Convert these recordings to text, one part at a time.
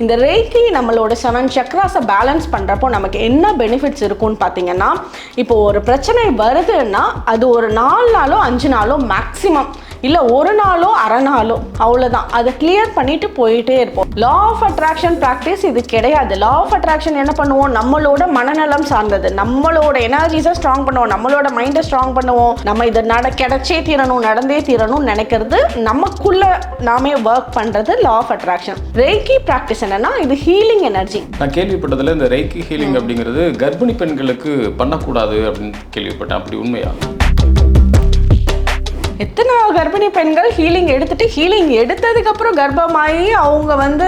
இந்த ரேக்கி நம்மளோட seven சக்ராஸை balance பண்ணுறப்போ நமக்கு என்ன பெனிஃபிட்ஸ் இருக்கும்னு பார்த்தீங்கன்னா இப்போ ஒரு பிரச்சனை வருதுன்னா அது ஒரு நாலு நாளோ அஞ்சு நாளோ மேக்ஸிமம் இல்லை ஒரு நாளோ அரை நாளோ அவ்வளோதான் அதை கிளியர் பண்ணிட்டு போயிட்டே இருப்போம். லா ஆஃப் அட்ராக்ஷன் ப்ராக்டிஸ் இது கிடையாது. லா ஆஃப் அட்ராக்ஷன் என்ன பண்ணுவோம்? நம்மளோட மனநலம் சார்ந்தது. நம்மளோட எனர்ஜிஸை ஸ்ட்ராங் பண்ணுவோம். நம்மளோட மைண்டை ஸ்ட்ராங் பண்ணுவோம். நம்ம இதை நட கிடைச்சே தீரணும் நடந்தே தீரணும்னு நினைக்கிறது நமக்குள்ள நாமே ஒர்க் பண்ணுறது law of attraction reiki practice என்னன்னா இது ஹீலிங் எனர்ஜி நான் கேள்விப்பட்டதுல இந்த ரைக்கி ஹீலிங் அப்படிங்கிறது கர்ப்பிணி பெண்களுக்கு பண்ணக்கூடாது அப்படின்னு கேள்விப்பட்டேன். அப்படி உண்மையா? எத்தனை கர்ப்பிணி பெண்கள் ஹீலிங் எடுத்துட்டு ஹீலிங் எடுத்ததுக்கப்புறம் கர்ப்பமாகி அவங்க வந்து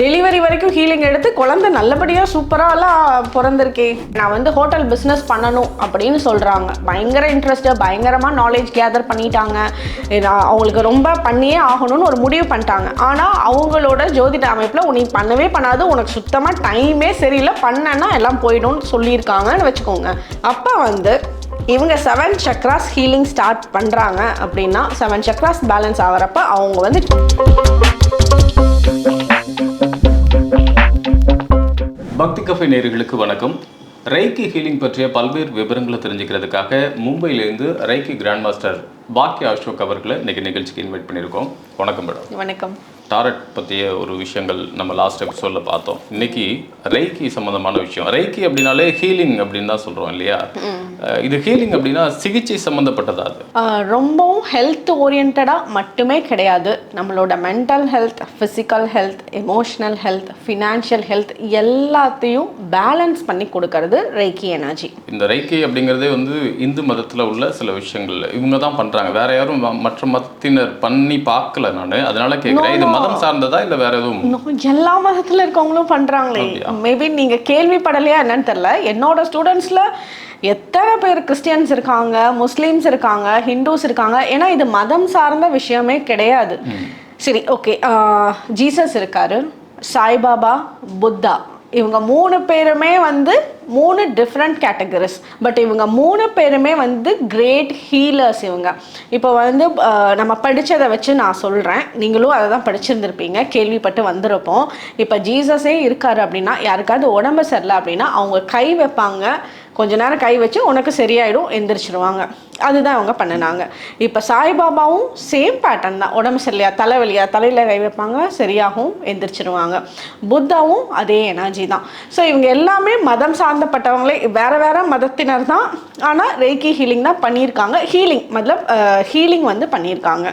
டெலிவரி வரைக்கும் ஹீலிங் எடுத்து குழந்தை நல்லபடியாக சூப்பராலாம் பிறந்திருக்கேன் நான் வந்து ஹோட்டல் பிஸ்னஸ் பண்ணணும் அப்படின்னு சொல்கிறாங்க பயங்கர இன்ட்ரெஸ்ட்டு பயங்கரமாக நாலேஜ் கேதர் பண்ணிட்டாங்க. அவங்களுக்கு ரொம்ப பண்ணியே ஆகணும்னு ஒரு முடிவு பண்ணிட்டாங்க. ஆனால் அவங்களோட ஜோதிட அமைப்பில் உனக்கு பண்ணவே பண்ணாது. உனக்கு சுத்தமாக டைமே சரியில்லை. பண்ணேன்னா எல்லாம் போயிடும்னு சொல்லியிருக்காங்கன்னு வச்சுக்கோங்க. அப்போ வந்து இவங்க செவன் சக்ராஸ் ஹீலிங் ஸ்டார்ட் பண்ணுறாங்க அப்படின்னா செவன் சக்ராஸ் பேலன்ஸ் ஆகிறப்ப அவங்க வந்து பக்தி கஃபே நேயர்களுக்கு வணக்கம். ரைக்கி ஹீலிங் பற்றிய பல்வேறு விவரங்களை தெரிஞ்சுக்கிறதுக்காக மும்பையிலேருந்து ரைக்கி கிராண்ட் மாஸ்டர் பாக்கிய அசோக் அவர்களை இன்னைக்கு நிகழ்ச்சிக்கு இன்வைட் பண்ணியிருக்கோம். வணக்கம் மேடம். வணக்கம். டாரட் பற்றிய ஒரு விஷயங்கள் நம்ம லாஸ்ட் எபிசோடில் பார்த்தோம். இன்னைக்கு ரைக்கி சம்மந்தமான விஷயம். ரைக்கி அப்படின்னாலே ஹீலிங் அப்படின்னு தான் சொல்கிறோம் இல்லையா? இது ஹீலிங் அப்படின்னா சிகிச்சை சம்மந்தப்பட்டதா அது? ரொம்பவும் ஹெல்த் ஓரியன்டாக மட்டுமே கிடையாது. நம்மளோட mental health physical health emotional health financial health எல்லாத்தையும் பேலன்ஸ் பண்ணி கொடுக்கறது ரேக்கி எனர்ஜி இந்த ரைக்கி அப்படிங்கிறதே வந்து இந்து மதத்தில் உள்ள சில விஷயங்கள் இவங்க தான் பண்ணுறாங்க வேற யாரும் மற்ற மதத்தினர் பண்ணி பார்க்கல நான். அதனால கேட்குறேன் இது மதம் சார்ந்ததா இல்லை வேற எதுவும்? எல்லா மதத்தில் இருக்கவங்களும் பண்ணுறாங்களே அப்படியா? மேபி நீங்கள் கேள்விப்படலையா என்னன்னு தெரில என்னோட ஸ்டூடெண்ட்ஸில் எத்தனை பேர் கிறிஸ்டியன்ஸ் இருக்காங்க முஸ்லீம்ஸ் இருக்காங்க ஹிந்துஸ் இருக்காங்க. ஏன்னா இது மதம் சார்ந்த விஷயமே கிடையாது. சரி ஓகே ஜீசஸ் இருக்காரு. சாய்பாபா புத்தா. இவங்க மூணு பேருமே வந்து மூணு டிஃப்ரெண்ட் கேட்டகரிஸ் பட் இவங்க மூணு பேருமே வந்து கிரேட் ஹீலர்ஸ் இவங்க. இப்போ வந்து நம்ம படித்ததை வச்சு நான் சொல்கிறேன் நீங்களும் அதை தான் படிச்சிருந்துருப்பீங்க. கேள்விப்பட்டு வந்திருப்போம். இப்போ ஜீசஸே இருக்காரு அப்படின்னா யாருக்காவது உடம்பு சரியில்லை அப்படின்னா அவங்க கை வைப்பாங்க. கொஞ்ச நேரம் கை வச்சு உனக்கு சரியாயிடும் எந்திரிச்சிருவாங்க. அதுதான் அவங்க பண்ணினாங்க. இப்போ சாய்பாபாவும் சேம் பேட்டர்ன் தான். உடம்பு சரியா தலைவலியா தலையில் கை வைப்பாங்க சரியாகவும் எந்திரிச்சிருவாங்க. புத்தாவும் அதே எனர்ஜி தான். ஸோ இவங்க எல்லாமே மதம் சார்ந்தப்பட்டவங்களே வேறு வேறு மதத்தினர் தான். ஆனால் ரேக்கி ஹீலிங் தான் பண்ணியிருக்காங்க. ஹீலிங் மதலப் ஹீலிங் வந்து பண்ணியிருக்காங்க.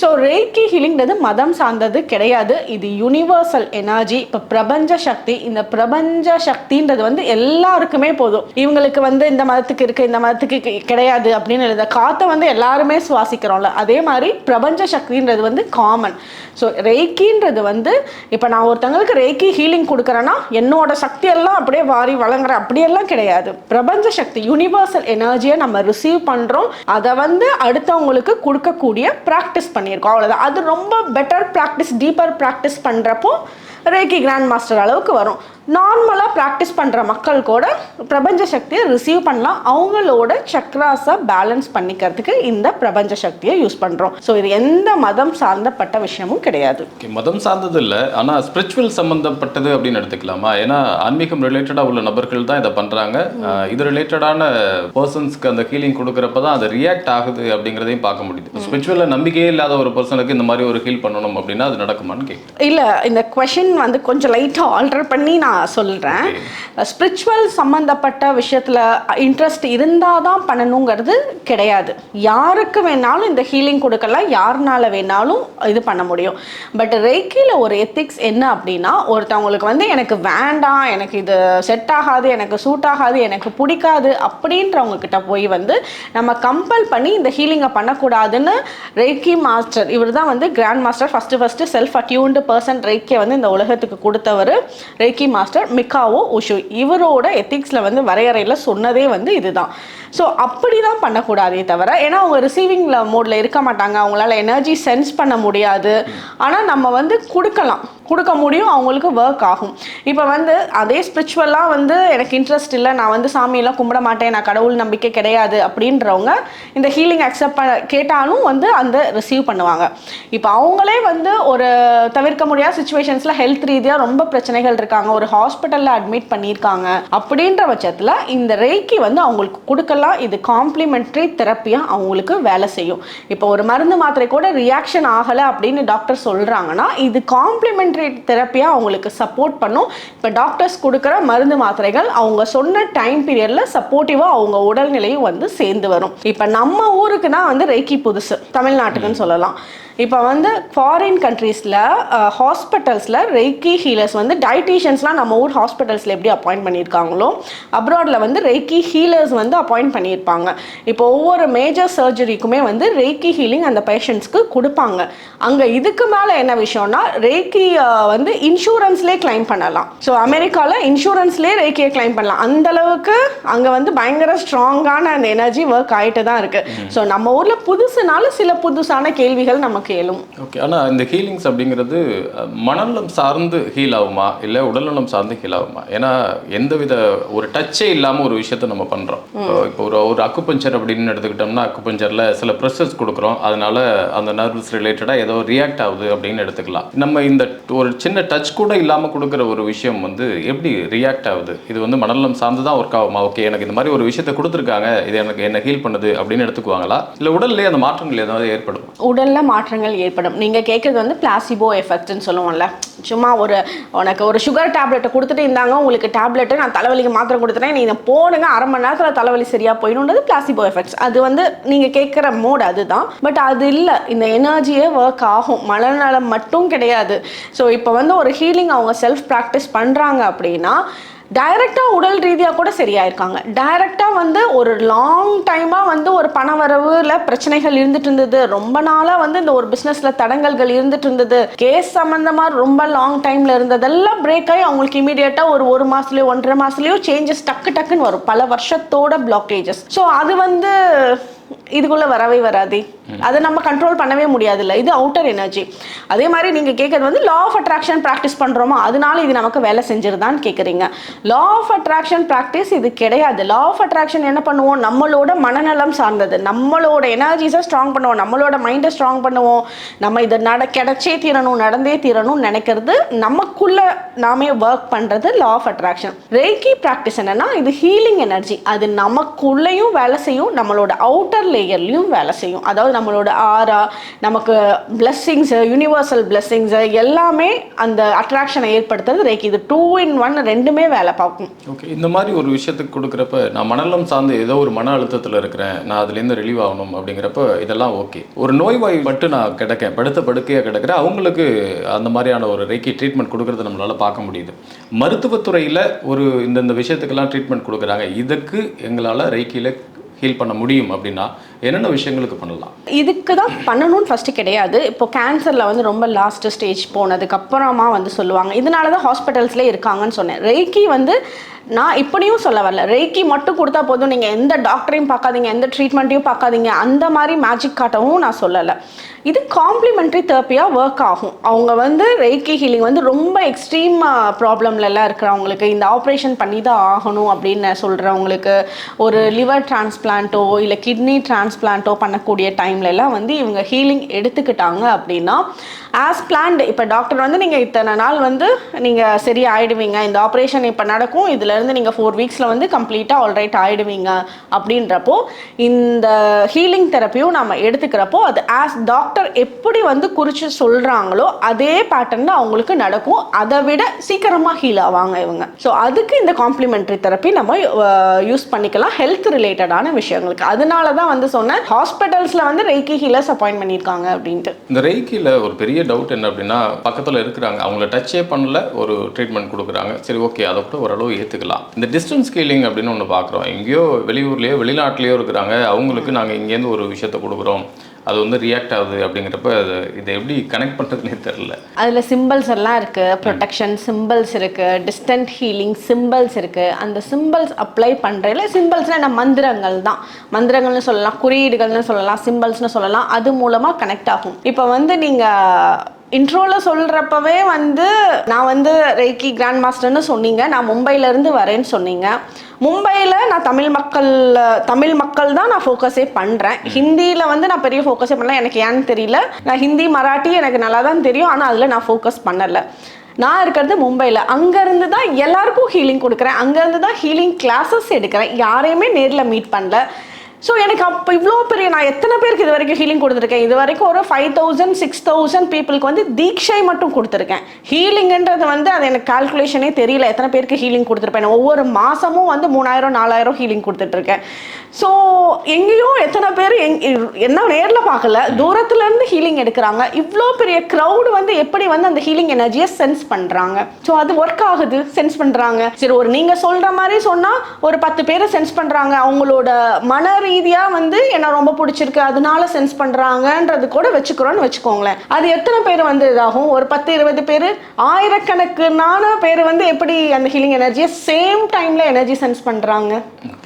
ஸோ ரேக்கி ஹீலிங்கிறது மதம் சார்ந்தது கிடையாது. இது யூனிவர்சல் எனர்ஜி இப்போ பிரபஞ்ச சக்தி இந்த பிரபஞ்ச சக்தின்றது வந்து எல்லாருக்குமே போதும். இவங்க இவங்களுக்கு வந்து இந்த மதத்துக்கு இருக்க இந்த மதத்துக்கு கிடையாது அப்படின்னு எழுத காற்றை வந்து எல்லாருமே சுவாசிக்கிறோம்ல. அதே மாதிரி பிரபஞ்ச சக்தின்றது வந்து காமன் ஸோ ரேக்கின்றது வந்து இப்போ நான் ஒருத்தங்களுக்கு ரேக்கி ஹீலிங் கொடுக்குறேன்னா என்னோட சக்தி எல்லாம் அப்படியே வாரி வழங்குறேன் அப்படியெல்லாம் கிடையாது. பிரபஞ்ச சக்தி யூனிவர்சல் எனர்ஜியை நம்ம ரிசீவ் பண்ணுறோம் அதை வந்து அடுத்தவங்களுக்கு கொடுக்கக்கூடிய ப்ராக்டிஸ் பண்ணியிருக்கோம். அவ்வளோதான் அது ரொம்ப பெட்டர் ப்ராக்டிஸ் டீப்பர் ப்ராக்டிஸ் பண்ணுறப்போ ரேக்கி கிராண்ட் மாஸ்டர் அளவுக்கு வரும். நார்மலாக ப்ராக்டிஸ் பண்ணுற மக்கள் கூட பிரபஞ்ச சக்தியை ரிசீவ் பண்ணலாம். அவங்களோட சக்ராஸை பேலன்ஸ் பண்ணிக்கிறதுக்கு இந்த பிரபஞ்ச சக்தியை யூஸ் பண்ணுறோம் ஸோ இது எந்த மதம் சார்ந்தப்பட்ட விஷயமும் கிடையாது. மதம் சார்ந்தது இல்லை ஆனால் ஸ்பிரிச்சுவல் சம்மந்தப்பட்டது அப்படின்னு எடுத்துக்கலாமா? ஏன்னா ஆன்மீகம் ரிலேட்டடாக உள்ள நபர்கள் தான் இதை பண்ணுறாங்க இது ரிலேட்டடான பர்சன்ஸ்க்கு அந்த ஹீலிங் கொடுக்குறப்ப தான் அது ரியாக்ட் ஆகுது அப்படிங்கிறதையும் பார்க்க முடியுது. ஸ்பிரிச்சுவலில் நம்பிக்கையே இல்லாத ஒரு பர்சனுக்கு இந்த மாதிரி ஒரு ஹீல் பண்ணணும் அப்படின்னா அது நடக்குமான்னு கேட்குறேன் இல்லை இந்த கொஷின் வந்து கொஞ்சம் லைட்டாக ஆல்டர் பண்ணி நான் சொல்கிறேன் ஸ்பிரிச்சுவல் சம்மந்தப்பட்ட விஷயத்தில் இன்ட்ரெஸ்ட் இருந்தால் தான் பண்ணணுங்கிறது கிடையாது. யாருக்கு வேணாலும் இந்த ஹீலிங் கொடுக்கலாம் யாருனால வேணாலும் இது பண்ண முடியும். பட் ரேக்கியில் ஒரு எத்திக்ஸ் என்ன அப்படின்னா ஒருத்தவங்களுக்கு வந்து எனக்கு வேண்டாம் எனக்கு இது செட் ஆகாது எனக்கு சூட் ஆகாது எனக்கு பிடிக்காது அப்படின்றவங்க கிட்ட போய் வந்து நம்ம கம்பல் பண்ணி இந்த ஹீலிங்கை பண்ணக்கூடாதுன்னு ரேக்கி மாஸ்டர் இவர் தான் வந்து grand master first first self attuned person ரேக்கியை வந்து இந்த உலகத்துக்கு கொடுத்தவர் ரேக்கி மாஸ்டர் மிக்காவோ உஷு இவரோட எத்திக்ஸில் வந்து வரையறையில் சொன்னதே வந்து இதுதான். ஸோ அப்படி தான் பண்ணக்கூடாதே தவிர ஏன்னா அவங்க ரிசீவிங்கில் மோடில் இருக்க மாட்டாங்க. அவங்களால எனர்ஜி சென்ஸ் பண்ண முடியாது. ஆனால் நம்ம வந்து கொடுக்கலாம். கொடுக்க முடியும் அவங்களுக்கு ஒர்க் ஆகும். இப்போ வந்து அதே ஸ்பிரிச்சுவலாக வந்து எனக்கு இன்ட்ரெஸ்ட் இல்லை நான் வந்து சாமியெல்லாம் கும்பிட மாட்டேன் நான் கடவுள் நம்பிக்கை கிடையாது அப்படின்றவங்க இந்த ஹீலிங் அக்செப்ட் பண்ண கேட்டாலும் வந்து அந்த ரிசீவ் பண்ணுவாங்க. இப்போ அவங்களே வந்து ஒரு தவிர்க்க முடியாத சுச்சுவேஷன்ஸில் ஹெல்த் ரீதியாக ரொம்ப பிரச்சனைகள் இருக்காங்க. ஒரு ஹாஸ்பிட்டலில் அட்மிட் பண்ணியிருக்காங்க. அப்படின்ற பட்சத்தில் இந்த ரேக்கி வந்து அவங்களுக்கு கொடுக்கலாம் இது காம்ப்ளிமெண்ட்ரி தெரப்பியாக அவங்களுக்கு வேலை செய்யும். இப்போ ஒரு மருந்து மாத்திரை கூட ரியாக்ஷன் ஆகலை அப்படின்னு டாக்டர் சொல்கிறாங்கன்னா இது காம்ப்ளிமெண்ட்ரி தெரப்பியாக அவங்களுக்கு சப்போர்ட் பண்ணும். இப்போ டாக்டர்ஸ் கொடுக்குற மருந்து மாத்திரைகள் அவங்க சொன்ன டைம் பீரியடில் சப்போர்ட்டிவாக அவங்க உடல்நிலையும் வந்து சேர்ந்து வரும். இப்போ நம்ம ஊருக்கு தான் வந்து ரேக்கி புதுசு தமிழ்நாட்டுக்குன்னு சொல்லலாம். இப்போ வந்து ஃபாரின் கண்ட்ரீஸில் ஹாஸ்பிட்டல்ஸில் ரெய்கி ஹீலர்ஸ் வந்து டயட்டீஷியன்ஸ்லாம் நம்ம ஊர் ஹாஸ்பிட்டல்ஸில் எப்படி அப்பாயிண்ட் பண்ணியிருக்காங்களோ அப்ராடில் வந்து ரெய்கி ஹீலர்ஸ் வந்து அப்பாயிண்ட் பண்ணியிருப்பாங்க. இப்போ ஒவ்வொரு மேஜர் சர்ஜரிக்குமே வந்து ரெய்கி ஹீலிங் அந்த பேஷண்ட்ஸ்க்கு கொடுப்பாங்க. அங்கே இதுக்கு மேலே என்ன விஷயம்னா ரேக்கி வந்து இன்சூரன்ஸ்லேயே கிளைம் பண்ணலாம். ஸோ அமெரிக்காவில் இன்சூரன்ஸ்லேயே ரேக்கியை கிளைம் பண்ணலாம். அந்த அளவுக்கு அங்கே வந்து பயங்கர ஸ்ட்ராங்கான அந்த எனர்ஜி ஒர்க் ஆகிட்டு தான் இருக்குது ஸோ நம்ம ஊரில் புதுசுனால சில புதுசான கேள்விகள் நமக்கு எழும். ஓகே ஆனால் இந்த ஹீலிங்ஸ் அப்படிங்கிறது மனநலம் சார்ந்து ஹீல் ஆகுமா? இல்லை உடல்நலம் சார்ந்து ஹீல் ஆகுமா? ஏன்னா எந்தவித ஒரு டச்சே இல்லாமல் ஒரு விஷயத்த நம்ம பண்ணுறோம் இப்போ ஒரு ஒரு அக்குபஞ்சர் அப்படின்னு எடுத்துக்கிட்டோம்னா அக்குபஞ்சரில் சில ப்ரெஷர்ஸ் கொடுக்குறோம். அதனால் அந்த நர்வ்ஸ் ரிலேட்டடாக ஏதோ ரியாக்ட் ஆகுது அப்படின்னு எடுத்துக்கலாம். நம்ம இந்த ஒரு சின்ன டச் கூட இல்லாமல் கொடுக்குற ஒரு விஷயம் வந்து எப்படி ரியாக்ட் ஆகுது? இது வந்து மனநலம் சார்ந்து தான் ஒர்க் ஆகுமா? ஓகே எனக்கு இந்த மாதிரி ஒரு விஷயத்தை கொடுத்துருக்காங்க. இது எனக்கு என்ன ஹீல் பண்ணுது அப்படின்னு எடுத்துக்குவாங்களா? இல்லை உடல்லே அந்த மாற்றங்கள் ஏதாவது ஏற்படும்? உடலில் மாற்றங்கள் ஏற்படும். நீங்கள் கேட்குறது வந்து பிளாசிபோ எஃபெக்ட்னு சொல்லுவோம்ல. சும்மா ஒரு உனக்கு ஒரு சுகர் டேப்லெட்டை கொடுத்துட்டு இருந்தாங்க. உங்களுக்கு டேப்லெட்டு நான் தலைவலிக்கு மாத்திரை கொடுத்துட்டேன். நீ இதை போடுங்க. அரை மணி நேரத்தில் தலைவலி சரியா போயிடும்ன்றது பிளாசிபோ எஃபெக்ட்ஸ் அது வந்து நீங்கள் கேட்குற மோட் அதுதான். பட் அது இல்லை. இந்த எனர்ஜியே ஒர்க் ஆகும். மனநலம் மட்டும் கிடையாது. ஸோ இப்போ வந்து ஒரு ஹீலிங் அவங்க செல்ஃப் ப்ராக்டிஸ் பண்றாங்க அப்படின்னா டைரெக்டாக உடல் ரீதியாக கூட சரியாயிருக்காங்க. டைரெக்டாக வந்து ஒரு லாங் டைமாக வந்து ஒரு பண வரவுல பிரச்சனைகள் இருந்துட்டு இருந்தது. ரொம்ப நாளாக வந்து இந்த ஒரு பிஸ்னஸில் தடங்கல்கள் இருந்துட்டு இருந்தது. கேஸ் சம்மந்தமாக ரொம்ப லாங் டைமில் இருந்ததெல்லாம் பிரேக் ஆகி அவங்களுக்கு இமீடியட்டாக ஒரு ஒரு மாதத்துலையோ ஒன்றரை மாதத்துலையோ சேஞ்சஸ் டக்கு டக்குன்னு வரும். பல வருஷத்தோட பிளாக்கேஜஸ் ஸோ அது வந்து இதுக்குள்ள வரவே வராது. அதை நம்ம கண்ட்ரோல் பண்ணவே முடியாதுல்ல. இது அவுட்டர் எனர்ஜி அதே மாதிரி நீங்க கேட்கறது வந்து லா ஆஃப் அட்ராக்ஷன் ப்ராக்டிஸ் பண்றோமா அதனால இது நமக்கு வேலை செஞ்சிருதான்னு கேட்குறீங்க லா ஆஃப் அட்ராக்ஷன் ப்ராக்டிஸ் இது கிடையாது. லா ஆஃப் அட்ராக்ஷன் என்ன பண்ணுவோம்? நம்மளோட மனநலம் சார்ந்தது. நம்மளோட எனர்ஜிஸை ஸ்ட்ராங் பண்ணுவோம். நம்மளோட மைண்டை ஸ்ட்ராங் பண்ணுவோம். நம்ம இதை நட கிடைச்சே தீரணும் நடந்தே தீரணும்னு நினைக்கிறது நமக்குள்ள நாமே ஒர்க் பண்றது law of attraction reiki practice என்னன்னா இது ஹீலிங் எனர்ஜி அது நமக்குள்ளேயும் வேலை செய்யும். நம்மளோட அவுட்டர் லேயர்லையும் வேலை செய்யும். அதாவது நம்மளோட ஆரா நமக்கு பிளெஸ்ஸிங்ஸு யூனிவர்சல் பிளெஸ்ஸிங்ஸு எல்லாமே அந்த அட்ராக்ஷனை ஏற்படுத்துறது ரேக்கி இது டூ இன் ஒன் ரெண்டுமே வேலை பார்க்கும். ஓகே இந்த மாதிரி ஒரு விஷயத்துக்கு கொடுக்குறப்ப நான் மனநலம் சார்ந்து ஏதோ ஒரு மன அழுத்தத்தில் இருக்கிறேன் நான் அதுலேருந்து ரிலீவ் ஆகணும் அப்படிங்கிறப்ப இதெல்லாம் ஓகே ஒரு நோய்வாய் மட்டும் நான் கிடக்கேன் படுத்த படுக்கையாக கிடக்கிறேன் அவங்களுக்கு அந்த மாதிரியான ஒரு ரேக்கி ட்ரீட்மெண்ட் கொடுக்குறத நம்மளால் பார்க்க முடியுது. மருத்துவத்துறையில் ஒரு இந்தந்த விஷயத்துக்கெல்லாம் ட்ரீட்மெண்ட் கொடுக்குறாங்க. இதுக்கு எங்களால் ரேக்கியில் ஹீல் பண்ண முடியும் அப்படின்னா என்னென்ன விஷயங்களுக்கு பண்ணலாம்? இதுக்கு தான் பண்ணணும்னு ஃபஸ்ட்டு கிடையாது. இப்போ கேன்சரில் வந்து ரொம்ப லாஸ்ட் ஸ்டேஜ் போனதுக்கு அப்புறமா வந்து சொல்லுவாங்க. இதனால தான் ஹாஸ்பிட்டல்ஸ்லேயே இருக்காங்கன்னு சொன்னேன். ரேக்கி வந்து நான் இப்படியும் சொல்ல வரல. ரேக்கி மட்டும் கொடுத்தா போதும். நீங்கள் எந்த டாக்டரையும் பார்க்காதீங்க எந்த ட்ரீட்மெண்ட்டையும் பார்க்காதீங்க. அந்த மாதிரி மேஜிக் காட்டவும் நான் சொல்லலை. இது காம்ப்ளிமெண்ட்ரி தெரப்பியாக ஒர்க் ஆகும். அவங்க வந்து ரேக்கி ஹீலிங் வந்து ரொம்ப எக்ஸ்ட்ரீம் ப்ராப்ளம்லலாம் இருக்கிறவங்களுக்கு இந்த ஆப்ரேஷன் பண்ணி தான் ஆகணும் அப்படின்னு சொல்கிறவங்களுக்கு ஒரு லிவர் டிரான்ஸ்பிளான்ட்டோ இல்லை கிட்னி டிரான்ஸ்பிளான்ட்டோ பண்ணக்கூடிய டைம்லலாம் வந்து இவங்க ஹீலிங் எடுத்துக்கிட்டாங்க அப்படின்னா ஆஸ் பிளான்டு இப்போ டாக்டர் வந்து நீங்கள் இத்தனை நாள் வந்து நீங்கள் சரி ஆயிடுவீங்க இந்த ஆப்ரேஷன் இப்போ நடக்கும். இதுலேருந்து நீங்கள் ஃபோர் வீக்ஸில் வந்து கம்ப்ளீட்டாக ஆல்ரைட் ஆயிடுவீங்க அப்படின்றப்போ இந்த ஹீலிங் தெரப்பியும் நம்ம எடுத்துக்கிறப்போ அது ஆஸ் டாக்டர் எப்படி வந்து குறித்து சொல்கிறாங்களோ அதே பேட்டர்னில் அவங்களுக்கு நடக்கும். அதை விட சீக்கிரமாக ஹீல் ஆவாங்க இவங்க. ஸோ அதுக்கு இந்த காம்ப்ளிமெண்ட்ரி தெரப்பி நம்ம யூஸ் பண்ணிக்கலாம். ஹெல்த் ரிலேட்டடான விஷயங்களுக்கு. அதனால தான் வந்து சொன்னேன் ஹாஸ்பிட்டல்ஸில் வந்து ரெய்கி ஹீலர்ஸ் அப்பாயின்ட் பண்ணியிருக்காங்க அப்படின்ட்டு. இந்த ரெய்கியில் ஒரு பெரிய டவுட் என்ன அப்படின்னா பக்கத்தில் இருக்கிறாங்க. அவங்கள டச்சே பண்ணல ஒரு ட்ரீட்மெண்ட் கொடுக்குறாங்க. சரி ஓகே அதை கூட ஓரளவு ஏற்றுக்கலாம் இந்த டிஸ்டன்ஸ் ஸ்கேலிங் அப்படின்னு ஒன்று பார்க்குறோம் எங்கேயோ வெளியூர்லேயோ வெளிநாட்டிலேயோ இருக்கிறாங்க. அவங்களுக்கு நாங்கள் இங்கேருந்து ஒரு விஷயத்த கொடுக்குறோம். அது வந்து ரியாக்ட் ஆகுது அப்படிங்கிறப்ப அது இதை எப்படி கனெக்ட் பண்ணுறதுனே தெரில அதில் சிம்பிள்ஸ் எல்லாம் இருக்குது ப்ரொடெக்ஷன் சிம்பிள்ஸ் இருக்குது டிஸ்டன்ட் ஹீலிங் சிம்பிள்ஸ் இருக்குது அந்த சிம்பிள்ஸ் அப்ளை பண்ணுறதுல சிம்பிள்ஸ்னால் என்ன? மந்திரங்கள் தான். மந்திரங்கள்னு சொல்லலாம் குறியீடுகள்னு சொல்லலாம் சிம்பிள்ஸ்னு சொல்லலாம். அது மூலமாக கனெக்ட் ஆகும். இப்போ வந்து நீங்கள் இன்ட்ரோவில் சொல்கிறப்பவே வந்து நான் வந்து ரெய்கி கிராண்ட் மாஸ்டர்னு சொன்னீங்க. நான் மும்பையிலேருந்து வரேன்னு சொன்னீங்க. மும்பையில் நான் தமிழ் மக்கள் தமிழ் மக்கள் தான் நான் ஃபோக்கஸே பண்ணுறேன் ஹிந்தியில் வந்து நான் பெரிய ஃபோக்கஸே பண்ணல. எனக்கு ஏன்னு தெரியல. நான் ஹிந்தி மராட்டி எனக்கு நல்லா தான் தெரியும். ஆனால் அதில் நான் ஃபோக்கஸ் பண்ணலை. நான் இருக்கிறது மும்பையில். அங்கேருந்து தான் எல்லாருக்கும் ஹீலிங் கொடுக்குறேன். அங்கேருந்து தான் ஹீலிங் கிளாஸஸ் எடுக்கிறேன். யாரையுமே நேரில் மீட் பண்ணல. ஸோ எனக்கு அப்போ இவ்வளோ பெரிய நான் எத்தனை பேருக்கு இது வரைக்கும் ஹீலிங் கொடுத்துருக்கேன்? இது வரைக்கும் ஒரு ஃபைவ் தௌசண்ட் சிக்ஸ் தௌசண்ட் பீப்புளுக்கு வந்து தீட்சை மட்டும் கொடுத்துருக்கேன். ஹீலிங்ன்றது வந்து அது எனக்கு கால்குலேஷனே தெரியல. எத்தனை பேருக்கு ஹீலிங் கொடுத்துருப்பேன்? ஒவ்வொரு மாதமும் வந்து மூணாயிரம் நாலாயிரம் ஹீலிங் கொடுத்துட்ருக்கேன் ஸோ எங்கேயும் எத்தனை பேர் எங் என்ன நேரில் பார்க்கல. தூரத்துலேருந்து ஹீலிங் எடுக்கிறாங்க. இவ்வளோ பெரிய க்ரௌடு வந்து எப்படி வந்து அந்த ஹீலிங் எனர்ஜியை சென்ஸ் பண்ணுறாங்க ஸோ அது ஒர்க் ஆகுது. சென்ஸ் பண்ணுறாங்க சரி ஒரு நீங்கள் சொல்கிற மாதிரி சொன்னால் ஒரு பத்து பேரை சென்ஸ் பண்ணுறாங்க அவங்களோட மன ரீதியாக வந்து என்ன ரொம்ப பிடிச்சிருக்கு. அதனால சென்ஸ் பண்ணுறாங்கன்றது கூட வச்சுக்கிறோன்னு வச்சுக்கோங்களேன். அது எத்தனை பேர் வந்து இதாகும்? ஒரு பத்து இருபது பேர்? ஆயிரக்கணக்கான பேர் வந்து எப்படி அந்த ஹீலிங் எனர்ஜியை சேம் டைமில் எனர்ஜி சென்ஸ் பண்ணுறாங்க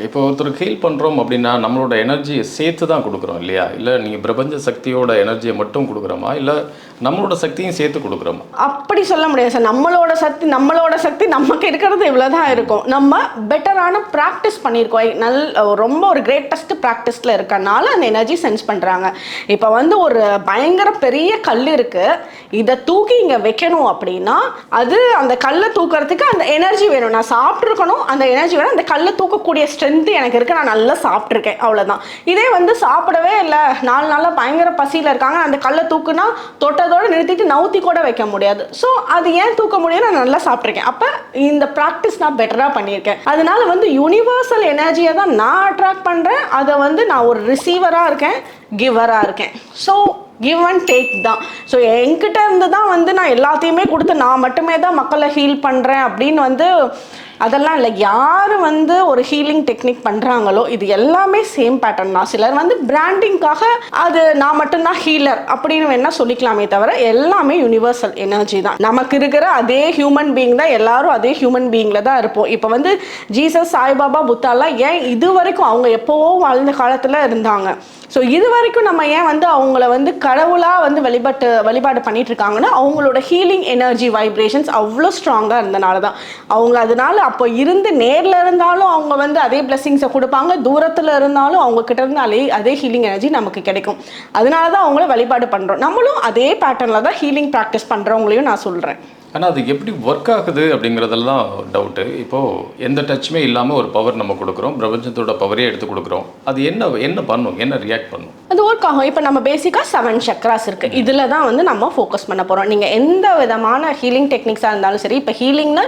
இப்போ ஒருத்தருக்கு ஹீல் பண்ணுறோம் அப்படின்னா நம்மளோட எனர்ஜியை சேர்த்து தான் கொடுக்குறோம் இல்லையா? இல்லை நீங்கள் பிரபஞ்ச சக்தியோட எனர்ஜியை மட்டும் கொடுக்குறோமா? இல்லை நம்மளோட சக்தியும் சேர்த்து கொடுக்குறோம்? அப்படி சொல்ல முடியாது சார். நம்மளோட சக்தி நம்மளோட சக்தி நமக்கு இருக்கிறது இவ்வளோதான் இருக்கும். நம்ம பெட்டரான ப்ராக்டிஸ் பண்ணியிருக்கோம். நல் ரொம்ப ஒரு கிரேட்டஸ்ட் ப்ராக்டிஸில் இருக்கனால அந்த எனர்ஜி சென்ஸ் பண்ணுறாங்க இப்போ வந்து ஒரு பயங்கர பெரிய கல் இருக்குது இதை தூக்கி இங்கே வைக்கணும் அப்படின்னா அது அந்த கல்லை தூக்கிறதுக்கு அந்த எனர்ஜி வேணும். நான் சாப்பிட்ருக்கணும் அந்த எனர்ஜி வேணும். அந்த கல்லை தூக்கக்கூடிய ஸ்ட்ரென்த்து எனக்கு இருக்குது நான் நல்லா சாப்பிட்ருக்கேன் அவ்வளோதான் இதே வந்து சாப்பிடவே இல்லை. நாலு நாளாக பயங்கர பசியில் இருக்காங்க. அந்த கல்லை தூக்குனா தொட்ட தொட்டதோடு நிறுத்திட்டு நவுத்தி கூட வைக்க முடியாது. ஸோ அது ஏன் தூக்க முடியும் நான் நல்லா சாப்பிட்ருக்கேன் அப்போ இந்த ப்ராக்டிஸ் நான் பெட்டராக பண்ணியிருக்கேன். அதனால வந்து யூனிவர்சல் எனர்ஜியை தான் நான் அட்ராக்ட் பண்ணுறேன் அதை வந்து நான் ஒரு ரிசீவராக இருக்கேன். கிவராக இருக்கேன். ஸோ கிவ் அண்ட் டேக் தான். ஸோ என்கிட்ட இருந்து தான் வந்து நான் எல்லாத்தையுமே கொடுத்து நான் மட்டுமே தான் மக்களை ஹீல் பண்ணுறேன் அப்படின்னு வந்து அதெல்லாம் இல்லை. யார் வந்து ஒரு ஹீலிங் டெக்னிக் பண்ணுறாங்களோ இது எல்லாமே சேம் பேட்டர்ன் தான். சிலர் வந்து பிராண்டிங்காக அது நான் மட்டும்தான் ஹீலர் அப்படின்னு வேணால் சொல்லிக்கலாமே தவிர எல்லாமே யுனிவர்சல் எனர்ஜி தான். நமக்கு இருக்கிற அதே ஹியூமன் பீயிங் தான் எல்லாரும் அதே ஹியூமன் பீயிங்கில் தான் இருப்போம். இப்போ வந்து ஜீசஸ் சாய்பாபா புத்தாலாம் ஏன் இது வரைக்கும் அவங்க எப்போவோ வாழ்ந்த காலத்தில் இருந்தாங்க. ஸோ இது வரைக்கும் நம்ம ஏன் வந்து அவங்கள வந்து கடவுளாக வந்து வழிபாட்டு வழிபாடு பண்ணிட்டு இருக்காங்கன்னா அவங்களோட ஹீலிங் எனர்ஜி வைப்ரேஷன்ஸ் அவ்வளோ ஸ்ட்ராங்காக இருந்தனால தான் அவங்க அதனால அப்போ இருந்து நேரில் இருந்தாலும் அவங்க வந்து அதே பிளெஸிங்ஸை கொடுப்பாங்க. தூரத்தில் இருந்தாலும் அவங்க கிட்ட இருந்து அதே அதே ஹீலிங் எனர்ஜி நமக்கு கிடைக்கும். அதனால தான் அவங்கள வழிபாடு பண்ணுறோம் நம்மளும் அதே பேட்டர்னில் தான் ஹீலிங் ப்ராக்டிஸ் பண்ணுறவங்களையும் நான் சொல்கிறேன் ஆனால் அது எப்படி ஒர்க் ஆகுது அப்படிங்கிறதுல தான் டவுட்டு இப்போது எந்த டச்சுமே இல்லாமல் ஒரு பவர் நம்ம கொடுக்குறோம். பிரபஞ்சத்தோட பவரே எடுத்து கொடுக்குறோம். அது என்ன என்ன பண்ணும்? என்ன ரியாக்ட் பண்ணும்? அது ஒர்க் ஆகும். இப்போ நம்ம பேசிக்காக செவன் சக்ராஸ் இருக்குது இதில் தான் வந்து நம்ம ஃபோக்கஸ் பண்ண போகிறோம் நீங்கள் எந்த விதமான ஹீலிங் டெக்னிக்ஸாக இருந்தாலும் சரி இப்போ ஹீலிங்னா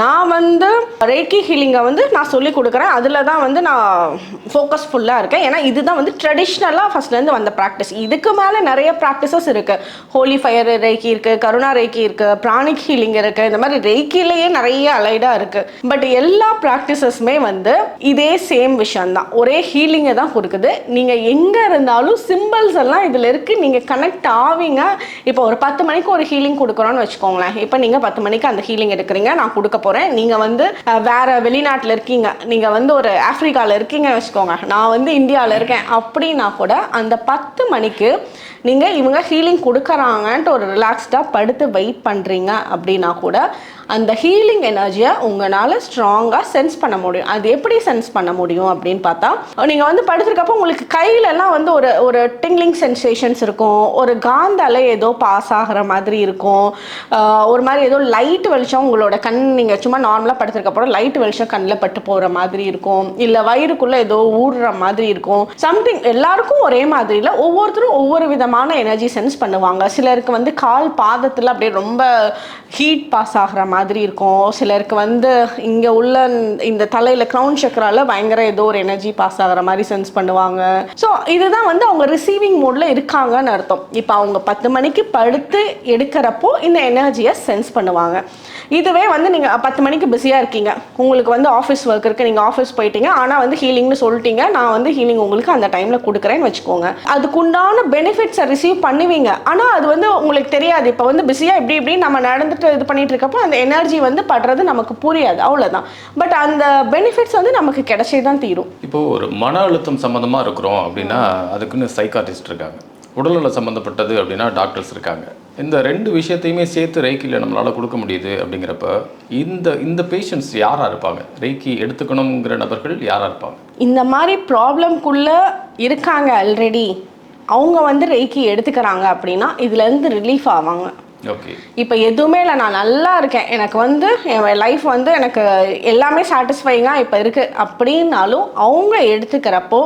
நான் வந்து ரேக்கி ஹீலிங்கை வந்து நான் சொல்லி கொடுக்குறேன். அதில் தான் வந்து நான் ஃபோக்கஸ் ஃபுல்லாக இருக்கேன். ஏன்னா இதுதான் வந்து ட்ரெடிஷ்னலாக ஃபஸ்ட்லேருந்து வந்த ப்ராக்டிஸ் இதுக்கு மேலே நிறைய ப்ராக்டிசஸ் இருக்குது ஹோலி ஃபயர் ரேக்கி இருக்குது கருணா ரேக்கி இருக்குது பிராணிக் ஹீலிங் இருக்குது இந்த மாதிரி ரேக்கிலேயே நிறைய அலைடாக இருக்குது பட் எல்லா ப்ராக்டிசஸுமே வந்து இதே சேம் விஷயம் தான் ஒரே ஹீலிங்கை தான் கொடுக்குது. நீங்கள் எங்கே இருந்தாலும் சிம்பிள்ஸ் எல்லாம் இதில் இருக்குது நீங்கள் கனெக்ட் ஆவீங்க. இப்போ ஒரு பத்து மணிக்கு ஒரு ஹீலிங் கொடுக்குறோன்னு வச்சுக்கோங்களேன். இப்போ நீங்கள் பத்து மணிக்கு அந்த ஹீலிங் எடுக்கிறீங்க. நான் கொடுக்க போகிறேன் நீங்கள் வந்து வேறு வேற வெளிநாட்டில் இருக்கீங்க. நீங்கள் வந்து ஒரு ஆஃப்ரிக்காவில் இருக்கீங்கன்னு வச்சுக்கோங்க. நான் வந்து இந்தியாவில் இருக்கேன். அப்படின்னா கூட அந்த பத்து மணிக்கு நீங்கள் இவங்க ஹீலிங் கொடுக்குறாங்கன்ட்டு ஒரு ரிலாக்ஸ்டாக படுத்து வெயிட் பண்ணுறீங்க அப்படின்னா கூட அந்த ஹீலிங் எனர்ஜியை உங்களால் ஸ்ட்ராங்காக சென்ஸ் பண்ண முடியும். அது எப்படி சென்ஸ் பண்ண முடியும் அப்படின்னு பார்த்தா நீங்கள் வந்து படுத்துருக்கப்போ உங்களுக்கு கையிலலாம் வந்து ஒரு ஒரு டிங்லிங் சென்சேஷன்ஸ் இருக்கும். ஒரு காந்தால ஏதோ பாஸ் ஆகிற மாதிரி இருக்கும். ஒரு மாதிரி ஏதோ லைட் வெளிச்சம் உங்களோட கண் நீங்கள் சும்மா நார்மலாக படுத்துருக்கப்புறம் லைட் வெளிச்சம் கண்ணில் பட்டு போகிற மாதிரி இருக்கும். இல்லை வயிறுக்குள்ளே ஏதோ ஊடுற மாதிரி இருக்கும். சம்திங் எல்லாருக்கும் ஒரே மாதிரி இல்லை ஒவ்வொருத்தரும் ஒவ்வொரு விதமான எனர்ஜி சென்ஸ் பண்ணுவாங்க. சிலருக்கு வந்து கால் பாதத்தில் அப்படியே ரொம்ப ஹீட் பாஸ் ஆகிற மாதிரி மாதிரி இருக்கும். சிலருக்கு வந்து இங்கே உள்ள இந்த தலையில் க்ரௌன் சக்கரால பயங்கர ஏதோ ஒரு எனர்ஜி பாஸ் ஆகிற மாதிரி சென்ஸ் பண்ணுவாங்க. ஸோ இதுதான் வந்து அவங்க ரிசீவிங் மோடில் இருக்காங்கன்னு அர்த்தம். இப்போ அவங்க பத்து மணிக்கு படுத்து எடுக்கிறப்போ இந்த எனர்ஜியை சென்ஸ் பண்ணுவாங்க. இதுவே வந்து நீங்கள் பத்து மணிக்கு பிஸியாக இருக்கீங்க. உங்களுக்கு வந்து ஆஃபீஸ் ஒர்க் இருக்குது நீங்கள் ஆஃபீஸ் போயிட்டீங்க. ஆனால் வந்து ஹீலிங்னு சொல்லிட்டீங்க. நான் வந்து ஹீலிங் உங்களுக்கு அந்த டைமில் கொடுக்குறேன்னு வச்சுக்கோங்க. அதுக்குண்டான பெனிஃபிட்ஸை ரிசீவ் பண்ணுவீங்க. ஆனால் அது வந்து உங்களுக்கு தெரியாது. இப்போ வந்து பிஸியாக இப்படி இப்படி நம்ம நடந்துட்டு இது பண்ணிட்டு இருக்கப்போ அந்த எனர்ஜி வந்து படுறது நமக்கு புரியாது. அவ்வளோதான் பட் அந்த பெனிஃபிட்ஸ் வந்து நமக்கு கிடைச்சே தான் தீரும். இப்போ ஒரு மன அழுத்தம் சம்மந்தமாக இருக்கிறோம் அப்படின்னா அதுக்குன்னு சைக்காட்டிஸ்ட் இருக்காங்க. உடல்நல சம்மந்தப்பட்டது அப்படின்னா டாக்டர்ஸ் இருக்காங்க. இந்த ரெண்டு விஷயத்தையுமே சேர்த்து ரைக்கியில் நம்மளால் கொடுக்க முடியுது அப்படிங்கிறப்ப இந்த இந்த பேஷண்ட்ஸ் யாராக இருப்பாங்க? ரைக்கி எடுத்துக்கணுங்கிற நபர்கள் யாராக இருப்பாங்க? இந்த மாதிரி ப்ராப்ளம்குள்ளே இருக்காங்க ஆல்ரெடி அவங்க வந்து ரெய்க்கி எடுத்துக்கிறாங்க அப்படின்னா இதுலேருந்து ரிலீஃப் ஆவாங்க. இப்போ எதுவுமே இல்லை நான் நல்லா இருக்கேன். எனக்கு வந்து என் லைஃப் வந்து எனக்கு எல்லாமே சாட்டிஸ்ஃபைங்காக இப்போ இருக்குது அப்படின்னாலும் அவங்க எடுத்துக்கிறப்போ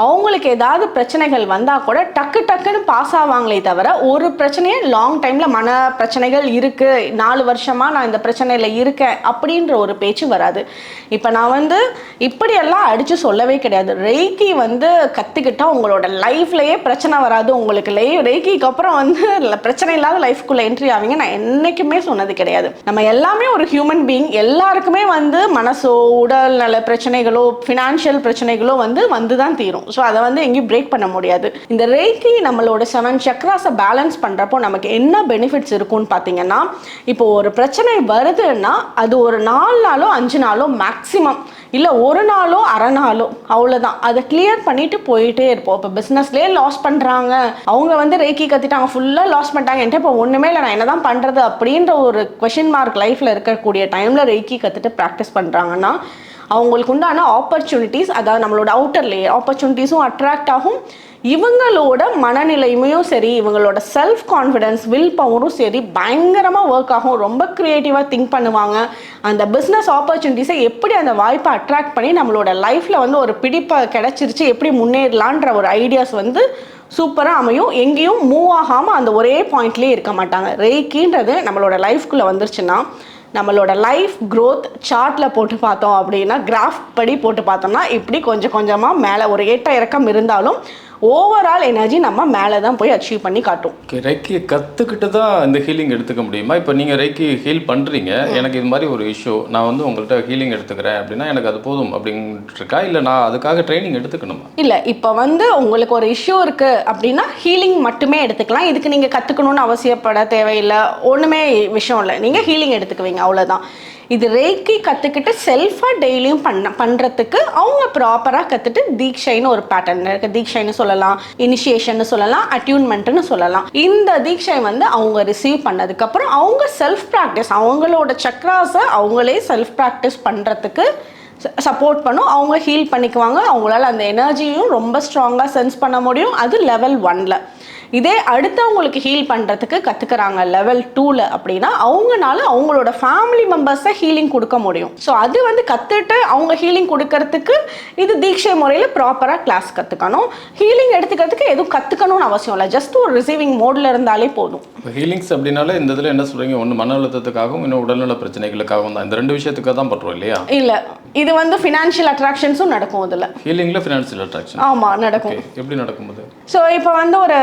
அவங்களுக்கு ஏதாவது பிரச்சனைகள் வந்தால் கூட டக்கு டக்குன்னு பாஸ் ஆவாங்களே தவிர ஒரு பிரச்சனையே லாங் டைமில் மன பிரச்சனைகள் இருக்குது நாலு வருஷமாக நான் இந்த பிரச்சனையில் இருக்கேன் அப்படின்ற ஒரு பேச்சு வராது. இப்போ நான் வந்து இப்படியெல்லாம் அடித்து சொல்லவே கிடையாது. ரெய்கி வந்து கற்றுக்கிட்டா உங்களோட லைஃப்லேயே பிரச்சனை வராது. உங்களுக்கு லை ரெய்கிக்கு அப்புறம் வந்து பிரச்சனை இல்லாத லைஃப்குள்ளே என்ட்ரி ஆவீங்க நான் என்றைக்குமே சொன்னது கிடையாது. நம்ம எல்லாமே ஒரு ஹியூமன் பீயிங் எல்லாருக்குமே வந்து மனசோ உடல் நல பிரச்சனைகளோ ஃபினான்ஷியல் பிரச்சனைகளோ வந்து வந்து தான் தீரும். ஸோ அதை வந்து எங்கேயும் பிரேக் பண்ண முடியாது. இந்த ரேக்கி நம்மளோட செவன் சக்ராஸை பேலன்ஸ் பண்ணுறப்போ நமக்கு என்ன பெனிஃபிட்ஸ் இருக்கும்னு பார்த்தீங்கன்னா இப்போ ஒரு பிரச்சனை வருதுன்னா அது ஒரு நாலு நாளோ அஞ்சு நாளோ மேக்ஸிமம் இல்லை ஒரு நாளோ அரை நாளோ அவ்வளோதான் அதை கிளியர் பண்ணிட்டு போயிட்டே இருப்போம். இப்போ பிஸ்னஸ்லேயே லாஸ் பண்ணுறாங்க அவங்க வந்து ரேக்கி கத்திட்டாங்க. ஃபுல்லாக லாஸ் பண்ணிட்டாங்க. என்கிட்ட இப்போ ஒன்றுமே இல்லை. நான் என்ன தான் பண்ணுறது அப்படின்ற ஒரு கொஷின் மார்க் லைஃப்பில் இருக்கக்கூடிய டைமில் ரேக்கி கற்றுட்டு ப்ராக்டிஸ் பண்ணுறாங்கன்னா அவங்களுக்கு உண்டான ஆப்பர்ச்சுனிட்டிஸ் அதாவது நம்மளோட அவுட்டர் லேயர் ஆப்பர்ச்சுனிட்டிஸும் அட்ராக்ட் ஆகும். இவங்களோட மனநிலைமையும் சரி இவங்களோட செல்ஃப் கான்ஃபிடன்ஸ் வில் பவரும் சரி பயங்கரமாக ஒர்க் ஆகும். ரொம்ப க்ரியேட்டிவாக திங்க் பண்ணுவாங்க. அந்த பிஸ்னஸ் ஆப்பர்ச்சுனிட்டிஸை எப்படி அந்த வாய்ப்பை அட்ராக்ட் பண்ணி நம்மளோட லைஃப்பில் வந்து ஒரு பிடிப்பை கிடச்சிருச்சு எப்படி முன்னேறலான்ற ஒரு ஐடியாஸ் வந்து சூப்பராக அமையும். எங்கேயும் மூவ் ஆகாமல் அந்த ஒரே பாயிண்ட்லேயே இருக்க மாட்டாங்க. ரெய்கின்றது நம்மளோட லைஃப்குள்ளே வந்துருச்சுன்னா நம்மளோட லைஃப் க்ரோத் சார்ட்டில் போட்டு பார்த்தோம் அப்படின்னா கிராஃப் படி போட்டு பார்த்தோம்னா இப்படி கொஞ்சம் கொஞ்சமாக மேலே ஒரு ஏற்ற இறக்கம் இருந்தாலும் ஓவரால் எனர்ஜி நம்ம மேலே தான் போய் அச்சீவ் பண்ணி காட்டும். ரைக்கியை கற்றுக்கிட்டு தான் இந்த ஹீலிங் எடுத்துக்க முடியுமா? இப்போ நீங்கள் ரைக்கி ஹீல் பண்ணுறீங்க எனக்கு இது மாதிரி ஒரு இஷ்யூ நான் வந்து உங்கள்கிட்ட ஹீலிங் எடுத்துக்கிறேன் அப்படின்னா எனக்கு அது போதும் அப்படின்ட்டு இருக்கா இல்லை நான் அதுக்காக ட்ரைனிங் எடுத்துக்கணுமா? இல்லை இப்போ வந்து உங்களுக்கு ஒரு இஷ்யூ இருக்குது அப்படின்னா ஹீலிங் மட்டுமே எடுத்துக்கலாம். இதுக்கு நீங்கள் கற்றுக்கணும்னு அவசியப்பட தேவையில்லை. ஒன்றுமே விஷயம் இல்லை. நீங்கள் ஹீலிங் எடுத்துக்குவீங்க அவ்வளோதான் இது ரேக்கி கற்றுக்கிட்டு செல்ஃபாக டெய்லியும் பண்ண பண்ணுறதுக்கு அவங்க ப்ராப்பராக கற்றுட்டு தீக்ஷைன்னு ஒரு பேட்டர்ன் இருக்குது தீக்ஷைன்னு சொல்லலாம் இனிஷியேஷன் சொல்லலாம் அட்யூன்மெண்ட்னு சொல்லலாம். இந்த தீக்ஷை வந்து அவங்க ரிசீவ் பண்ணதுக்கப்புறம் அவங்க செல்ஃப் ப்ராக்டிஸ் அவங்களோட சக்ராஸை அவங்களே செல்ஃப் ப்ராக்டிஸ் பண்ணுறதுக்கு சப்போர்ட் பண்ணும். அவங்க ஹீல் பண்ணிக்குவாங்க. அவங்களால அந்த எனர்ஜியும் ரொம்ப ஸ்ட்ராங்காக சென்ஸ் பண்ண முடியும். அது லெவல் ஒன்ல இதே அடுத்தவங்களுக்கு ஹீல் பண்ணுறதுக்கு கற்றுக்குறாங்க லெவல் டூவில் அப்படின்னா அவங்கனால அவங்களோட ஃபேமிலி மெம்பர்ஸை ஹீலிங் கொடுக்க முடியும். ஸோ அது வந்து கற்றுட்டு அவங்க ஹீலிங் கொடுக்கறதுக்கு இது தீட்சை முறையில் ப்ராப்பராக கிளாஸ் கற்றுக்கணும் ஹீலிங் எடுத்துக்கிறதுக்கு எதுவும் கற்றுக்கணும்னு அவசியம் இல்லை. ஜஸ்ட் ஒரு ரிசீவிங் மோடில் இருந்தாலே போதும். இப்போ ஹீலிங்ஸ் அப்படின்னாலே இந்த இதில் என்ன சொல்கிறீங்க ஒன்று மன அழுத்தத்துக்காகவும் இன்னும் உடல்நல பிரச்சனைகளுக்காகவும் தான். இந்த ரெண்டு விஷயத்துக்காக தான் பண்ணுறோம் இல்லையா? இல்லை. இது வந்து ஃபினான்ஷியல் அட்ராக்ஷன்ஸும் நடக்கும் இதில். ஹீலிங்கில் ஃபினான்ஷியல் அட்ராக்ஷன் ஆமாம் நடக்கும். எப்படி நடக்கும்போது ஸோ இப்போ வந்து ஒரு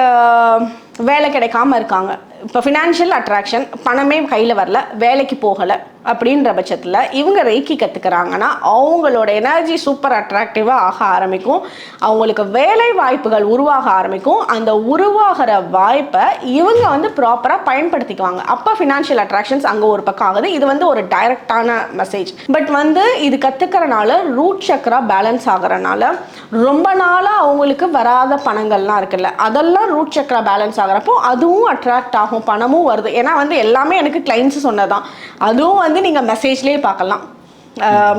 வேலை கிடைக்காம இருக்காங்க. இப்போ ஃபினான்ஷியல் அட்ராக்ஷன் பணமே கையில் வரல வேலைக்கு போகலை. அப்படின்ற பட்சத்தில் இவங்க ரெய்க்கி கற்றுக்கிறாங்கன்னா அவங்களோட எனர்ஜி சூப்பர் அட்ராக்டிவாக ஆக ஆரம்பிக்கும். அவங்களுக்கு வேலை வாய்ப்புகள் உருவாக ஆரம்பிக்கும். அந்த உருவாகிற வாய்ப்பை இவங்க வந்து ப்ராப்பராக பயன்படுத்திக்குவாங்க. அப்போ ஃபினான்ஷியல் அட்ராக்ஷன்ஸ் அங்கே ஒரு பக்கம் ஆகுது. இது வந்து ஒரு டைரக்டான மெசேஜ் பட் வந்து இது கற்றுக்கிறனால ரூட் சக்கரா பேலன்ஸ் ஆகுறனால ரொம்ப நாளாக அவங்களுக்கு வராத பணங்கள்லாம் இருக்குல்ல அதெல்லாம் ரூட் சக்கரா பேலன்ஸ் ஆகிறப்போ அதுவும் அட்ராக்ட் ஆகும் பணமும் வருது. ஏன்னா வந்து எல்லாமே எனக்கு கிளைண்ட்ஸ் சொன்னதான் அதுவும் வந்து நீங்கள் மெசேஜ்லேயே பார்க்கலாம்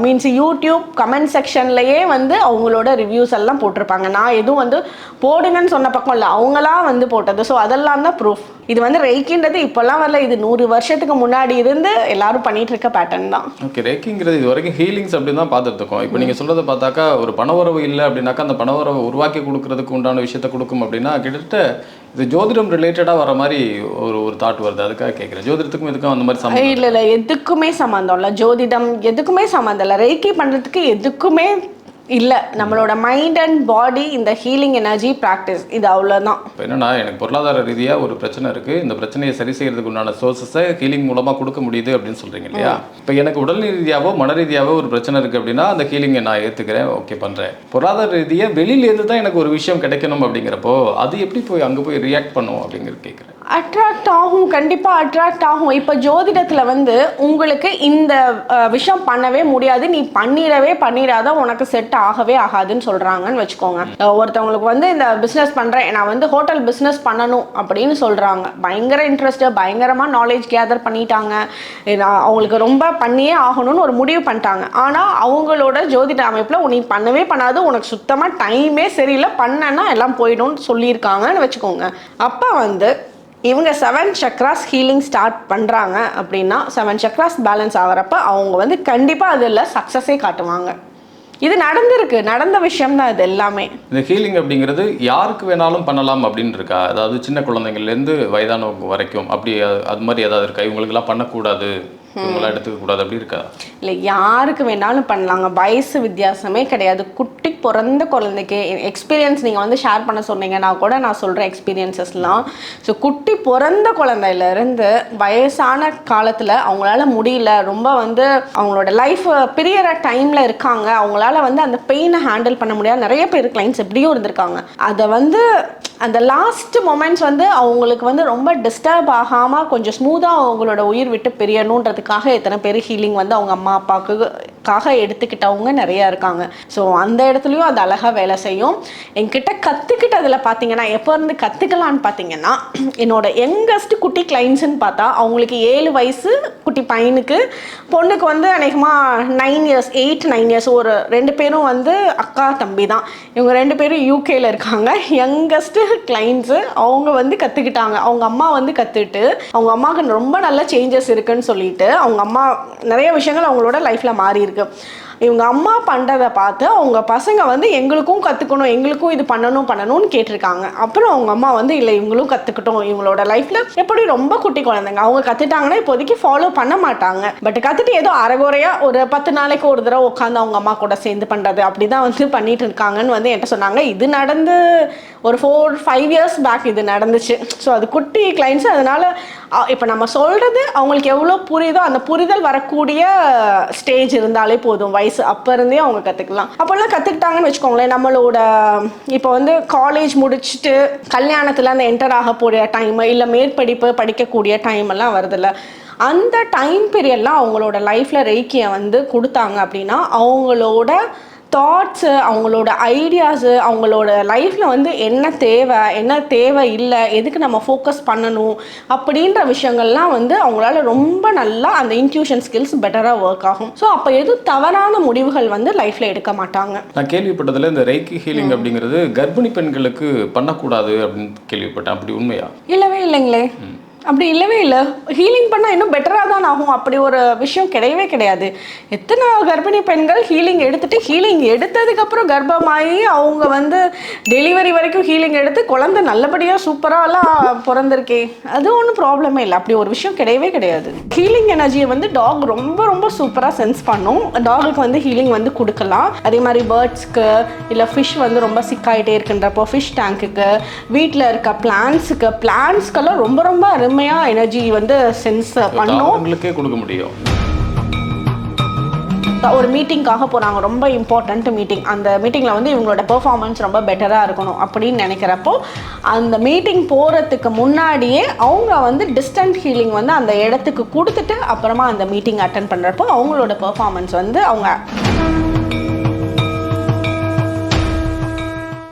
மீன்ஸ் யூடியூப் கமெண்ட் செக்ஷன்லையே வந்து அவங்களோட ரிவ்யூஸ் எல்லாம் போட்டிருப்பாங்க. நான் எதுவும் வந்து போடுங்கன்னு சொன்ன பக்கம் இல்லை அவங்களா வந்து போட்டது. ஸோ அதெல்லாம் தான் ப்ரூஃப் இது வந்து ரெய்க்கின்றது இப்போல்லாம் வரல. இது நூறு வருஷத்துக்கு முன்னாடி இருந்து எல்லாரும் பண்ணிட்டு இருக்க பேட்டர்ன் தான். ஓகே ரேக்கிங்கிறது இது வரைக்கும் ஹீலிங்ஸ் அப்படின்னு தான் பார்த்துட்டு இருக்கோம் இப்போ நீங்கள் சொல்றதை பார்த்தாக்கா ஒரு பணவரவு இல்லை அப்படின்னாக்கா அந்த பணவரவை உருவாக்கி கொடுக்கறதுக்கு உண்டான விஷயத்த கொடுக்கும் அப்படின்னா கிட்டத்தட்ட இது ஜோதிடம் ரிலேட்டடாக வர மாதிரி ஒரு ஒரு தாட் வருது. அதுக்காக கேட்குறேன். ஜோதிடத்துக்கும் இதுக்கும் அந்த மாதிரி சம்மந்தம் இல்ல இல்ல. எதுக்குமே சம்மந்தம் இல்ல. ஜோதிடம் எதுக்குமே சம்மந்தம் இல்ல. ரெய்கி பண்றதுக்கு எதுக்குமே இல்ல நம்மளோட மைண்ட் அண்ட் பாடி இந்த ஹீலிங் எனர்ஜி ப்ராக்டிஸ் இது அவ்வளவுதான். இப்போ என்னன்னா எனக்கு பொருளாதார ரீதியாக ஒரு பிரச்சனை இருக்கு. இந்த பிரச்சனையை சரி செய்யறதுக்கு உண்டான சோர்சஸை ஹீலிங் மூலமாக கொடுக்க முடியுது அப்படின்னு சொல்றீங்க இல்லையா? இப்போ எனக்கு உடல் ரீதியாவோ மன ரீதியாவோ ஒரு பிரச்சனை இருக்கு அப்படின்னா அந்த ஹீலிங்கை நான் ஏற்றுக்கிறேன் ஓகே பண்ணுறேன் பொருளாதார ரீதியாக வெளியிலேருந்து தான் எனக்கு ஒரு விஷயம் கிடைக்கணும் அப்படிங்கிறப்போ அது எப்படி போய் அங்கே போய் ரியாக்ட் பண்ணும் அப்படிங்கிறது கேட்குறேன் அட்ராக்ட் ஆகும் கண்டிப்பா அட்ராக்ட் ஆகும். இப்போ ஜோதிடத்துல வந்து உங்களுக்கு இந்த விஷயம் பண்ணவே முடியாது. நீ பண்ணிடவே பண்ணிடாத உனக்கு செட் ஆகவே ஆகாதுன்னு சொல்கிறாங்கன்னு வச்சுக்கோங்க. ஒருத்தவங்களுக்கு வந்து இந்த பிஸ்னஸ் பண்ணுறேன் நான் வந்து ஹோட்டல் பிஸ்னஸ் பண்ணணும் அப்படின்னு சொல்கிறாங்க பயங்கர இன்ட்ரெஸ்ட்டு பயங்கரமாக நாலேஜ் கேதர் பண்ணிட்டாங்க. ஏன்னா, அவங்களுக்கு ரொம்ப பண்ணியே ஆகணும்னு ஒரு முடிவு பண்ணிட்டாங்க. ஆனால் அவங்களோட ஜோதிட அமைப்பில் நீ பண்ணவே பண்ணாது உனக்கு சுத்தமாக டைமே சரியில்லை பண்ணனா எல்லாம் போயிடும்னு சொல்லியிருக்காங்கன்னு வச்சுக்கோங்க. அப்போ வந்து இவங்க செவன் சக்ராஸ் ஹீலிங் ஸ்டார்ட் பண்ணுறாங்க அப்படின்னா செவன் சக்ராஸ் பேலன்ஸ் ஆகிறப்ப அவங்க வந்து கண்டிப்பாக அதில் சக்ஸஸே காட்டுவாங்க. இது நடந்திருக்கு நடந்த விஷயம் தான் இது எல்லாமே. இந்த ஹீலிங் அப்படிங்கிறது யாருக்கு வேணாலும் பண்ணலாம் அப்படின்னு இருக்கா? அதாவது சின்ன குழந்தைங்கள்லேருந்து வயதானவங்க வரைக்கும் அப்படி அது மாதிரி ஏதாவது இருக்கா? இவங்களுக்கெல்லாம் பண்ணக்கூடாது. இவங்களாம் எடுத்துக்க கூடாது அப்படி இருக்கா? இல்லை யாருக்கு வேணாலும் பண்ணலாங்க. வயசு வித்தியாசமே கிடையாது. குட்டி பிறந்த குழந்தைக்கு எக்ஸ்பீரியன்ஸ் நீங்கள் வந்து ஷேர் பண்ண சொன்னீங்கன்னா கூட நான் சொல்கிறேன் எக்ஸ்பீரியன்சஸ்லாம் ஸோ குட்டி பிறந்த குழந்தையிலேருந்து வயசான காலத்தில் அவங்களால முடியல. ரொம்ப வந்து அவங்களோட லைஃப் பிரியற டைமில் இருக்காங்க. அவங்களால வந்து அந்த பெயினை ஹேண்டில் பண்ண முடியாது. நிறைய பேர் கிளைண்ட்ஸ் எப்படியும் இருந்திருக்காங்க. அதை வந்து அந்த லாஸ்ட் மொமெண்ட்ஸ் வந்து அவங்களுக்கு வந்து ரொம்ப டிஸ்டர்ப் ஆகாமல் கொஞ்சம் ஸ்மூத்தாக அவங்களோட உயிர் விட்டு பிரியணுன்றதுக்காக எத்தனை பேர் ஹீலிங் வந்து அவங்க அம்மா அப்பாவுக்கு அதுக்காக எடுத்துக்கிட்டவங்க நிறையா இருக்காங்க. ஸோ அந்த இடத்துலையும் அது அழகாக வேலை செய்யும். என்கிட்ட கற்றுக்கிட்டதில் பார்த்தீங்கன்னா எப்போ இருந்து கற்றுக்கலான்னு பார்த்தீங்கன்னா என்னோட யங்கஸ்ட் குட்டி கிளைண்ட்ஸுன்னு பார்த்தா அவங்களுக்கு ஏழு வயசு குட்டி பையனுக்கு பொண்ணுக்கு வந்து அநேகமாக nine years eight nine years ஒரு ரெண்டு பேரும் வந்து அக்கா தம்பி தான். இவங்க ரெண்டு பேரும் யூகேல இருக்காங்க. யங்கஸ்ட்டு கிளைண்ட்ஸு அவங்க வந்து கற்றுக்கிட்டாங்க அவங்க அம்மா வந்து கற்றுட்டு அவங்க அம்மாவுக்கு ரொம்ப நல்ல சேஞ்சஸ் இருக்குன்னு சொல்லிட்டு அவங்க அம்மா நிறைய விஷயங்கள் அவங்களோட லைஃப்பில் மாறி இருக்கு. இவங்க அம்மா பண்ணுறதை பார்த்து அவங்க பசங்க வந்து எங்களுக்கும் கற்றுக்கணும் எங்களுக்கும் இது பண்ணணும் பண்ணணும்னு கேட்டிருக்காங்க. அப்புறம் அவங்க அம்மா வந்து இல்லை இவங்களும் கற்றுக்கட்டும் இவங்களோட லைஃப்பில் எப்படி ரொம்ப குட்டி குழந்தைங்க. அவங்க கற்றுட்டாங்கன்னா இப்போதைக்கு ஃபாலோ பண்ண மாட்டாங்க. பட் கற்றுட்டு ஏதோ அரைகுறையாக ஒரு பத்து நாளைக்கு ஒரு தடவை உட்காந்து அவங்க அம்மா கூட சேர்ந்து பண்ணுறது அப்படி தான் வந்து பண்ணிட்டு இருக்காங்கன்னு வந்து என்கிட்ட சொன்னாங்க. இது நடந்து ஒரு ஃபோர் ஃபைவ் இயர்ஸ் பேக் இது நடந்துச்சு. ஸோ அது குட்டி கிளைண்ட்ஸ் அதனால் இப்போ நம்ம சொல்கிறது அவங்களுக்கு எவ்வளோ புரியுதோ அந்த புரிதல் வரக்கூடிய ஸ்டேஜ் இருந்தால் போதும். வயசு அப்போ இருந்தே அவங்க கற்றுக்கலாம் அப்போல்லாம் கற்றுக்கிட்டாங்கன்னு வச்சுக்கோங்களேன் நம்மளோட இப்போ வந்து காலேஜ் முடிச்சுட்டு கல்யாணத்தில் அந்த என்டர் ஆக போகிற டைம் இல்லை மேற்படிப்பு படிக்கக்கூடிய டைம் எல்லாம் வருதுல்ல அந்த டைம் பீரியட்லாம் அவங்களோட லைஃப்பில் ரெய்க்கியை வந்து கொடுத்தாங்க அப்படின்னா அவங்களோட தாட்ஸு அவங்களோட ஐடியாஸு அவங்களோட லைஃப்பில் வந்து என்ன தேவை என்ன தேவை இல்லை எதுக்கு நம்ம ஃபோக்கஸ் பண்ணணும் அப்படின்ற விஷயங்கள்லாம் வந்து அவங்களால ரொம்ப நல்லா அந்த இன்ட்யூஷன் ஸ்கில்ஸ் பெட்டராக ஒர்க் ஆகும். ஸோ அப்போ எதுவும் தவறான முடிவுகள் வந்து லைஃப்பில் எடுக்க மாட்டாங்க. நான் கேள்விப்பட்டதுல இந்த ரெய்கி ஹீலிங் அப்படிங்கிறது கர்ப்பிணி பெண்களுக்கு பண்ணக்கூடாது அப்படின்னு கேள்விப்பட்டேன். அப்படி உண்மையா? இல்லவே இல்லைங்களே. அப்படி இல்லவே இல்லை. ஹீலிங் பண்ணால் இன்னும் பெட்டராக தான் ஆகும். அப்படி ஒரு விஷயம் கிடையவே கிடையாது. எத்தனை கர்ப்பிணி பெண்கள் ஹீலிங் எடுத்துட்டு ஹீலிங் எடுத்ததுக்கப்புறம் கர்ப்பமாகி அவங்க வந்து டெலிவரி வரைக்கும் ஹீலிங் எடுத்து குழந்தை நல்லபடியாக சூப்பராகலாம் பிறந்திருக்கே. அது ஒன்றும் ப்ராப்ளமே இல்லை. அப்படி ஒரு விஷயம் கிடையவே கிடையாது. ஹீலிங் எனர்ஜியை வந்து டாக் ரொம்ப ரொம்ப சூப்பராக சென்ஸ் பண்ணும். டாகுக்கு வந்து ஹீலிங் வந்து கொடுக்கலாம். அதே மாதிரி பேர்ட்ஸ்க்கு இல்லை ஃபிஷ் வந்து ரொம்ப சிக்காயிட்டே இருக்குன்றப்போ ஃபிஷ் டேங்க்குக்கு வீட்டில் இருக்க பிளான்ஸுக்கு பிளான்ஸ்க்கெல்லாம் ரொம்ப ரொம்ப அருமையாக எனர்ஜி வந்து சென்ஸ் பண்ணும். தாவரங்களுக்கே கொடுக்க முடியும். ஒரு மீட்டிங்காக போகிறாங்க ரொம்ப இம்பார்ட்டண்ட் மீட்டிங் அந்த மீட்டிங்கில் வந்து இவங்களோட பெர்ஃபார்மன்ஸ் ரொம்ப பெட்டராக இருக்கணும் அப்படின்னு நினைக்கிறப்போ அந்த மீட்டிங் போகிறதுக்கு முன்னாடியே அவங்க வந்து டிஸ்டன்ட் ஹீலிங் வந்து அந்த இடத்துக்கு கொடுத்துட்டு அப்புறமா அந்த மீட்டிங் அட்டன் பண்ணுறப்போ அவங்களோட பெர்ஃபார்மன்ஸ் வந்து அவங்க